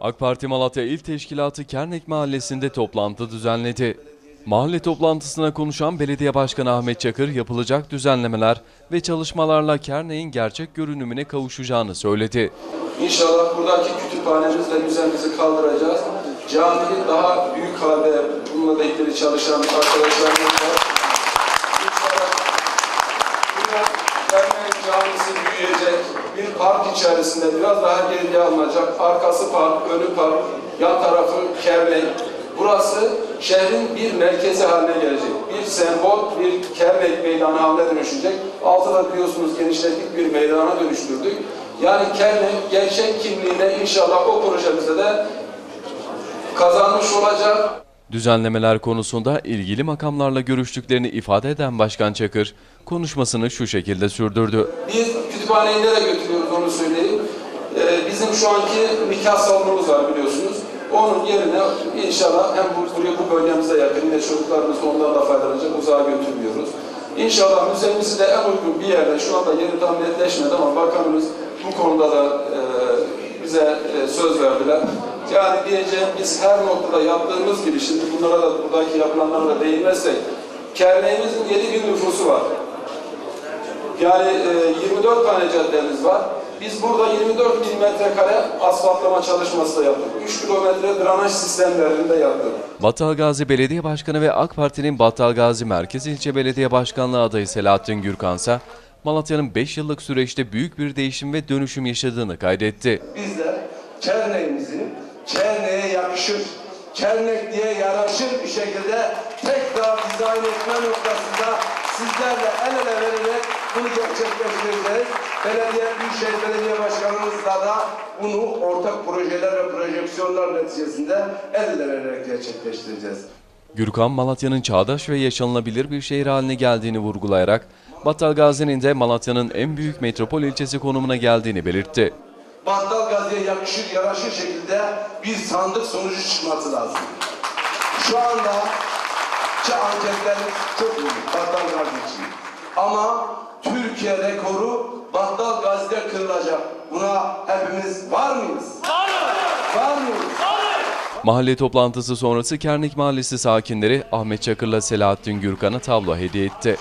AK Parti Malatya İl Teşkilatı Kernek Mahallesi'nde toplantı düzenledi. Mahalle toplantısına konuşan Belediye Başkanı Ahmet Çakır yapılacak düzenlemeler ve çalışmalarla Kernek'in gerçek görünümüne kavuşacağını söyledi. İnşallah buradaki kütüphanemizle müzemizi kaldıracağız. Camiyi daha büyük halde bununla da ilgili çalışan arkadaşlarımız var. İnşallah camisi büyüyecek. Bir park içerisinde biraz daha geriye alınacak. Arkası park, önü park, yan tarafı kernek. Burası şehrin bir merkezi haline gelecek. Bir sembol, bir kernek meydanı haline dönüşecek. Altı da biliyorsunuz genişlettik bir meydana dönüştürdük. Yani kernek gerçek kimliğine inşallah o projemizde de kazanmış olacak. Düzenlemeler konusunda ilgili makamlarla görüştüklerini ifade eden Başkan Çakır konuşmasını şu şekilde sürdürdü. Biz kütüphaneyi nereye götürüyoruz onu söyleyeyim. Ee, bizim şu anki nikah salonumuz var biliyorsunuz. Onun yerine inşallah hem bu, buraya bu bölgemize yakın yine çocuklarımız da ondan da faydalanacak uzağa götürmüyoruz. İnşallah müzemizi de en uygun bir yerde şu anda yeri tam netleşmedi ama bakanımız bu konuda da e, bize e, söz verdiler. Yani diyeceğim biz her noktada yaptığımız gibi şimdi bunlara da buradaki yapılanlara da değinmezsek Kerneğimizin 7 bin nüfusu var. Yani e, 24 tane caddemiz var. Biz burada 24 bin metrekare asfaltlama çalışması da yaptık. 3 kilometre drenaj sistemlerinde yaptık. Battalgazi Belediye Başkanı ve AK Parti'nin Battalgazi Merkez İlçe Belediye Başkanlığı adayı Selahattin Gürkansa, Malatya'nın 5 yıllık süreçte büyük bir değişim ve dönüşüm yaşadığını kaydetti. bizler Çerneğimizin Çerneğe yakışır, Çernek diye yaraşır bir şekilde tekrar dizayn etme noktasında sizlerle el ele vererek bunu gerçekleştireceğiz. Belediye, Büyükşehir Belediye Başkanımızla da bunu ortak projeler ve projeksiyonlar neticesinde el ele vererek gerçekleştireceğiz. Gürkan, Malatya'nın çağdaş ve yaşanılabilir bir şehir haline geldiğini vurgulayarak, Battalgazi'nin de Malatya'nın en büyük metropol ilçesi konumuna geldiğini belirtti. Battal Gazi'ye yakışır, yaraşır şekilde bir sandık sonucu çıkması lazım. Şu anda ki anketlerimiz çok iyi Battal Gazi için. Ama Türkiye rekoru Battal Gazi'de kırılacak. Buna hepimiz var mıyız? Var mıyız? Mahalle toplantısı sonrası Kernik Mahallesi sakinleri Ahmet Çakır'la Selahattin Gürkan'a tablo hediye etti.